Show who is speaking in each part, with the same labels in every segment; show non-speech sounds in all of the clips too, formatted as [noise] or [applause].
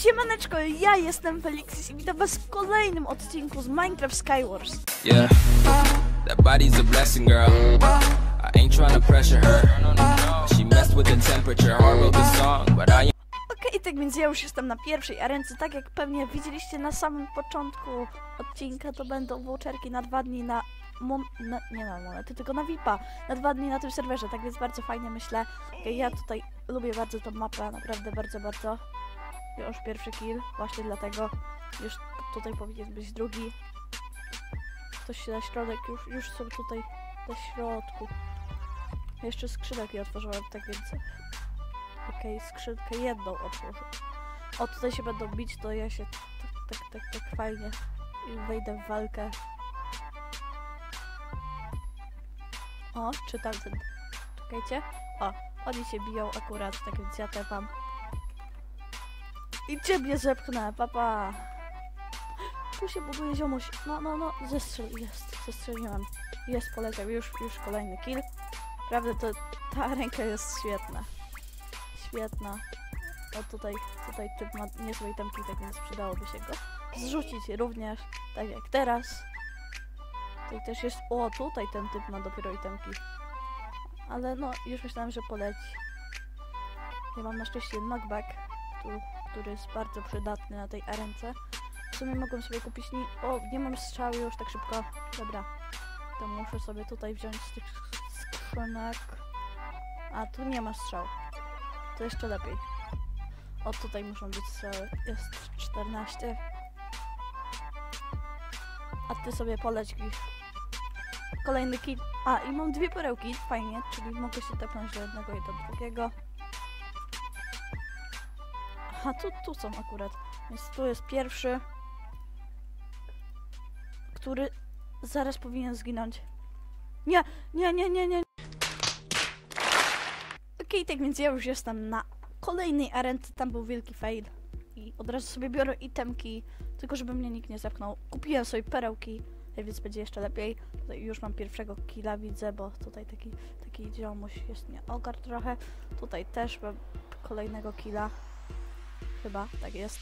Speaker 1: Siemaneczko, ja jestem Felixis i witam was w kolejnym odcinku z Minecraft Skywars.
Speaker 2: Yeah, that body's a blessing, girl. I ain't tryna pressure her. She messed with the temperature. Wrote the song, but I.
Speaker 1: Okej, tak więc ja już jestem na pierwszej arence, tak jak pewnie widzieliście na samym początku odcinka, to będą voucherki na dwa dni na... Na nie na monety, tylko na VIPa, na dwa dni na tym serwerze, tak więc bardzo fajnie myślę. Ja tutaj lubię bardzo tą mapę, naprawdę bardzo, bardzo. Już pierwszy kill, właśnie dlatego już tutaj powinien być drugi. Ktoś się na środek, już, już są tutaj na środku. Jeszcze skrzynek nie otworzyłem, tak więc... Okej, skrzynkę jedną otworzę. O, tutaj się będą bić, to ja się tak, tak, tak, tak fajnie i wejdę w walkę. O, czytam ten. Czekajcie. O, oni się biją akurat, tak więc ja tepam. I ciebie zepchnę, papa. Tu się buduje ziomuś. No, no, no, zestrzel, jest, zestrzeliłem. Jest, poleciał, już, już kolejny kill. Prawda, to ta ręka jest świetna. Świetna. O, tutaj, tutaj typ ma niezłej tak więc przydałoby się go zrzucić również, tak jak teraz. Tutaj też jest, o, tutaj ten typ ma dopiero itemki. Ale no, już myślałem, że poleci. Ja mam na szczęście knockback, który, który jest bardzo przydatny na tej arence. W sumie mogłem sobie kupić, ni o, nie mam strzały już tak szybko. Dobra, to muszę sobie tutaj wziąć z tych skrzynek. A, tu nie ma strzał. To jeszcze lepiej. O, tutaj muszą być strzały. Jest 14. A ty sobie poleć gdzieś. Kolejny kit. A, i mam dwie perełki, fajnie, czyli mogę się tepnąć do jednego i do drugiego. Aha, tu, tu są akurat. Więc tu jest pierwszy, który zaraz powinien zginąć. Nie, nie, nie, nie, nie. Okej, tak więc ja już jestem na kolejnej arence. Tam był wielki fail. I od razu sobie biorę itemki, tylko żeby mnie nikt nie zepchnął. Kupiłem sobie perełki, więc będzie jeszcze lepiej. Tutaj już mam pierwszego killa, widzę, bo tutaj taki, taki ziomuś jest nie ogar trochę. Tutaj też mam kolejnego killa. Chyba, tak jest.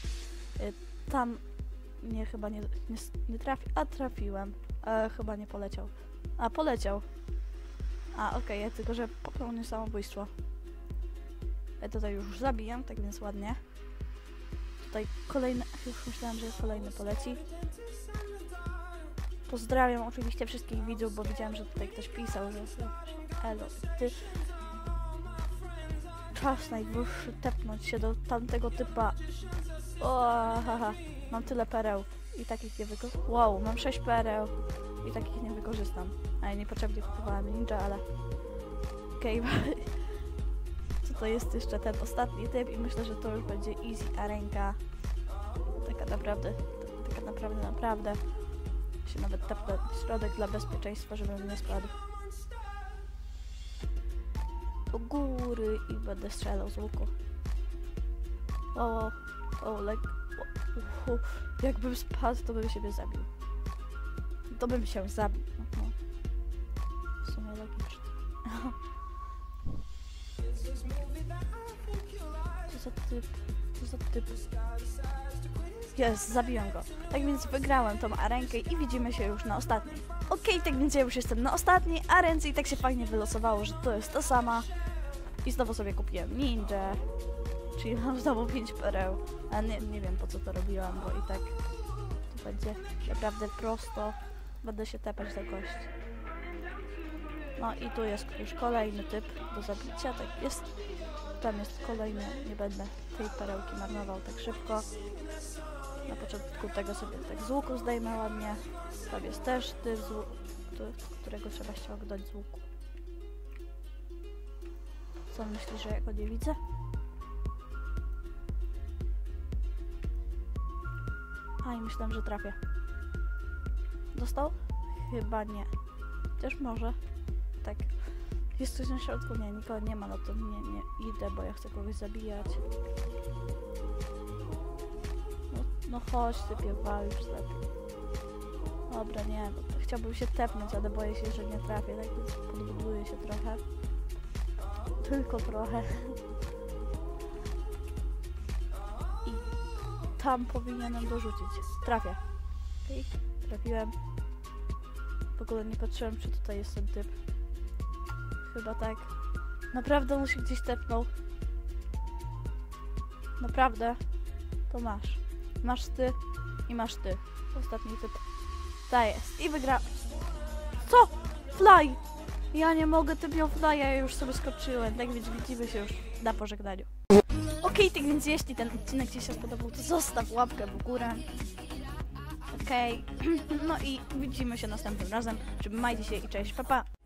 Speaker 1: Y, Tam nie, chyba nie, nie, nie trafi, a trafiłem. E, chyba nie poleciał. A, poleciał. A, okej, ja tylko, że popełnił samobójstwo. Ja tutaj już zabijam, tak więc ładnie. Tutaj kolejny, już myślałam, że kolejny poleci. Pozdrawiam oczywiście wszystkich widzów, bo widziałam, że tutaj ktoś pisał, że elo, ty... Czas najwyższy tepnąć się do tamtego typa. O, mam tyle pereł i takich nie wykorzystam. Wow, mam 6 pereł i takich nie wykorzystam. A ja niepotrzebnie kupowałam ninja, ale... Okej, [laughs] to jest jeszcze ten ostatni typ i myślę, że to już będzie easy arenka. Taka naprawdę, taka naprawdę, naprawdę. Się nawet tepnę w środek dla bezpieczeństwa, żebym nie spadł. Góry i będę strzelał z łuku. O, o. O, [laughs] jakbym spadł, to bym siebie zabił. To bym się zabił. No. W sumie. Co [laughs] za typ? Co za typ? Jest, zabiłem go. Tak więc wygrałem tą arenkę i widzimy się już na ostatniej. Okej, tak więc ja już jestem na ostatniej arence i tak się fajnie wylosowało, że to jest ta sama. I znowu sobie kupiłem ninja. Czyli mam znowu 5 pereł. A nie, nie wiem po co to robiłam, bo i tak to będzie naprawdę prosto. Będę się tepać do gości. No i tu jest już kolejny typ do zabicia, tak jest. Tam jest kolejny, nie będę tej perełki marnował tak szybko. Na początku tego sobie tak z łuku zdejmę ładnie. Tam jest też typ, z którego trzeba ściągnąć z łuku. Co myślisz, że ja go nie widzę? A i myślałem, że trafię. Dostał? Chyba nie. Chociaż może. Tak. Jest coś na środku? Nie, nikogo nie ma, no to nie, nie idę, bo ja chcę kogoś zabijać. No, no chodź, typie, wal już lepiej. Dobra, nie, bo chciałbym się tepnąć, ale boję się, że nie trafię, tak więc się trochę. Tylko trochę. I tam powinienem dorzucić. Trafię. Okej, trafiłem. W ogóle nie patrzyłem, czy tutaj jest ten typ. Chyba tak. Naprawdę on się gdzieś tepnął. Naprawdę. To masz. Masz ty i masz ty. Ostatni typ. Ta jest. I wygra. Co? Fly! Ja nie mogę, ty miał fly, ja już sobie skoczyłem. Tak więc widzimy się już na pożegnaniu. Okej, tak więc jeśli ten odcinek Ci się spodobał, to zostaw łapkę w górę. Okej. [clears throat] No i widzimy się następnym razem. Trzymajcie się i cześć, papa. Pa.